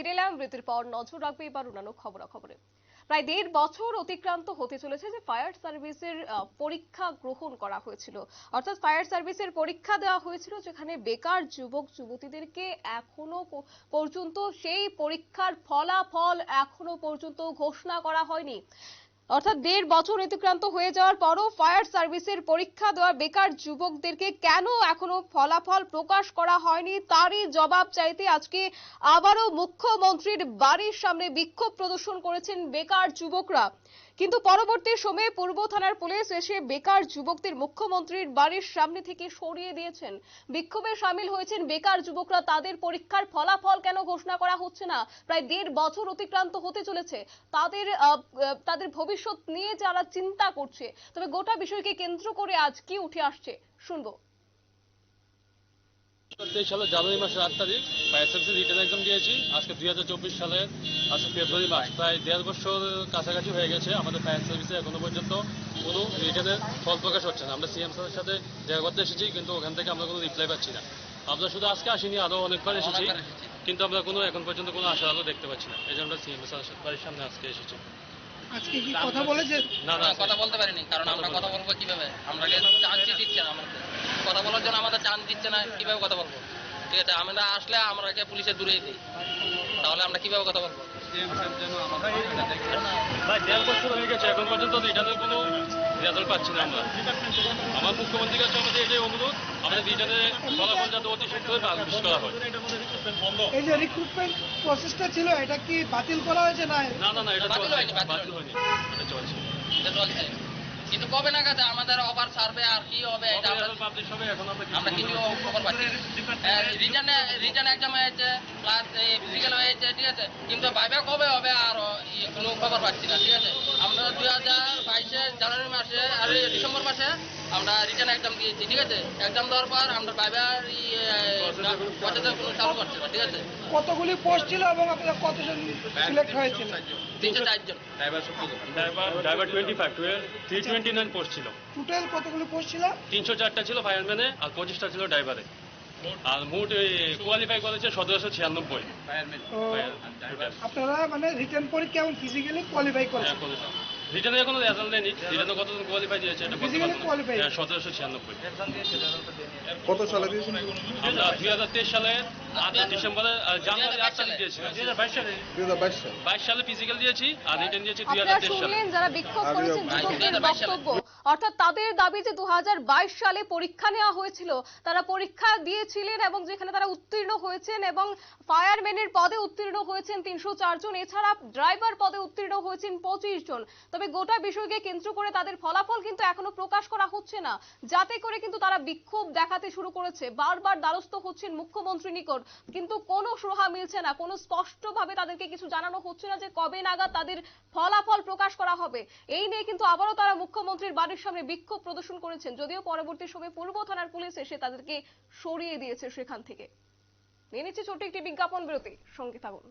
ফিরে এলাম। পর নজর রাখবে এবার অন্যান্য খবরাখবরে। প্রায় দেড় বছর অতিক্রান্ত হতে চলেছে যে ফায়ার সার্ভিসের পরীক্ষা গ্রহণ করা হয়েছিল। অর্থাৎ ফায়ার সার্ভিসের পরীক্ষা দেওয়া হয়েছিল যেখানে বেকার যুবক, যুবতীদেরকে এখনও পর্যন্ত সেই পরীক্ষার ফলাফল এখনও পর্যন্ত ঘোষণা করা হয়নি। অর্থাৎ দেড় বছর অতিক্রান্ত হয়ে যাওয়ার পরও ফায়ার সার্ভিসের পরীক্ষা দেওয়া বেকার যুবকদেরকে কেন এখনও ফলাফল প্রকাশ করা হয়নি, তারই জবাব চাইতে আজকে আবারও মুখ্যমন্ত্রীর বাড়ির সামনে বিক্ষোভ প্রদর্শন করেছেন বেকার যুবকরা। কিন্তু পরবর্তী সময়ে পূর্ব থানার পুলিশ এসে বেকার যুবকদের মুখ্যমন্ত্রীর বাড়ির সামনে থেকে সরিয়ে দিয়েছেন। বিক্ষোভে সামিল হয়েছেন বেকার যুবকরা, তাদের পরীক্ষার ফলাফল কেন ঘোষণা করা হচ্ছে না? প্রায় দেড় বছর অতিক্রান্ত হতে চলেছে। তাদের তাদের ভবিষ্যৎ নিয়ে যারা চিন্তা করছে, তবে গোটা বিষয়কে কেন্দ্র করে আজ কি উঠে আসছে, শুনব। তেইশ সালের জানুয়ারি মাসের আট তারিখ ফায়ার সার্ভিসের রিটার্ন এক্সাম দিয়েছি। আজকে দুই হাজার চব্বিশ সালের আজকে ফেব্রুয়ারি মাস, প্রায় দেড় বছর কাছাকাছি হয়ে গেছে আমাদের ফায়ার সার্ভিসে এখনও পর্যন্ত কোনো রিটার্নের ফল প্রকাশ হচ্ছে না। আমরা সিএম স্যারের সাথে দেখা করতে এসেছি, কিন্তু ওখান থেকে আমরা কোনো রিপ্লাই পাচ্ছি না। আমরা শুধু আজকে আসিনি আরও অনেকবার এসেছি, কিন্তু আমরা কোনো এখন পর্যন্ত কোনো আশা আলো দেখতে পাচ্ছি না। এই জন্য আমরা সিএম স্যারের বাড়ির সামনে আজকে এসেছি। আজকে কি কথা বলেছে? না না কথা বলতে পারিনি কারণ আমরা কথা বলব কীভাবে? আমরা চান্সই দিচ্ছে না আমাদের। কথা বলার জন্য আমাদের চান্স দিচ্ছে না কীভাবে কথা বলব? ঠিক আছে আমরা আসলে আমরাকে পুলিশে দূরেই দিই। তাহলে আমরা কীভাবে কথা বলব? হয়ে গেছে এখন পর্যন্ত রিটার্নের কোনো রেজাল্ট পাচ্ছি না আমরা। আমার মুখ্যমন্ত্রীর কাছে আমাদের এটাই অনুরোধ আমাদের রিটার্নের ফলাফল যাতে অতি শীঘ্রই পাবলিশ করা হয়। এই যে রিক্রুটমেন্ট প্রসেসটা ছিল এটা কি বাতিল করা হয়েছে না? না না না এটা বাতিল হয়নি, বাতিল হয়নি। এটা চলছে। এটা চলছে। কিন্তু কবে নাগাদ আমাদের ওভার সার্ভে আর কি হবে এটা আমরা কিছু খবর পাচ্ছি রিটার্নে রিটার্ন এক্সাম হয়েছে প্লাস ফিজিক্যাল হয়েছে ঠিক আছে? কিন্তু ভাইবা কবে হবে আর কোনো খবর পাচ্ছি না ঠিক আছে? আমরা দুই হাজার বাইশে জানুয়ারি মাসে আর ডিসেম্বর মাসে আমরা রিটার্ন এক্সাম দিয়েছি ঠিক আছে? এক্সাম দেওয়ার পর আমরা প্রসেসের কোনো চালু করছে না ঠিক আছে? কতগুলি পোস্ট ছিল এবং আপনারা কতজন সিলেক্ট হয়েছিল তিনশো চারজন। Driver driver twenty five three twenty nine post ছিল। টোটাল কতগুলি পোস্ট ছিল? তিনশো চারটা ছিল ফায়ারম্যানে আর পঁচিশটা ছিল ড্রাইভারে আর মোট কোয়ালিফাই করেছে সতেরোশো ছিয়ানব্বই। আপনারা মানে রিটার্ন পরীক্ষা এবং ফিজিক্যালি কোয়ালিফাই করেছেন। রিটার্নে এখনও রেজাল্ট নেয়নি রিটার্নে কতজন কোয়ালিফাই দিয়েছে এটা ফিজিক্যালি? না সতেরোশো ছিয়ানব্বই। কত সালে দিয়েছেন? দুই হাজার তেইশ সালের আট ডিসেম্বরে জানুয়ারি আট তারিখ দিয়েছিলাম দুই হাজার বাইশ সালে। বাইশ সালে। ফিজিক্যাল দিয়েছি আর রিটার্ন দিয়েছি দুই হাজার তেইশ সালে। যারা বিক্ষোভ করেছেন যুবকদের বক্তব্য। অর্থাৎ তাদের দাবি যে দু হাজার বাইশ সালে পরীক্ষা নেওয়া হয়েছিল তারা পরীক্ষা দিয়েছিলেন এবং যেখানে তারা উত্তীর্ণ হয়েছেন এবং ফায়ারম্যানের পদে উত্তীর্ণ হয়েছেন তিনশো জন এছাড়া ড্রাইভার পদে উত্তীর্ণ হয়েছেন পঁচিশ জন। তবে গোটা বিষয়কে কেন্দ্র করে তাদের ফলাফল কিন্তু এখনও প্রকাশ করা হচ্ছে না। যাতে করে কিন্তু তারা বিক্ষোভ দেখাতে শুরু করেছে। বারবার দ্বারস্থ হচ্ছেন মুখ্যমন্ত্রী নিকট। কিন্তু কোনো সুরাহা মিলছে না, কোনো স্পষ্টভাবে তাদেরকে কিছু জানানো হচ্ছে না যে কবে নাগাদ তাদের ফলাফল প্রকাশ করা হবে। এই নিয়ে কিন্তু আবারও তারা মুখ্যমন্ত্রীর বাড়ির সামনে বিক্ষোভ প্রদর্শন করেছেন, যদিও পরবর্তী সময়ে পূর্ব থানার পুলিশ এসে তাদেরকে সরিয়ে দিয়েছে সেখান থেকে। নিয়ে নিচ্ছে ছোট্ট একটি বিজ্ঞাপন বিরতি, সঙ্গে থাকুন।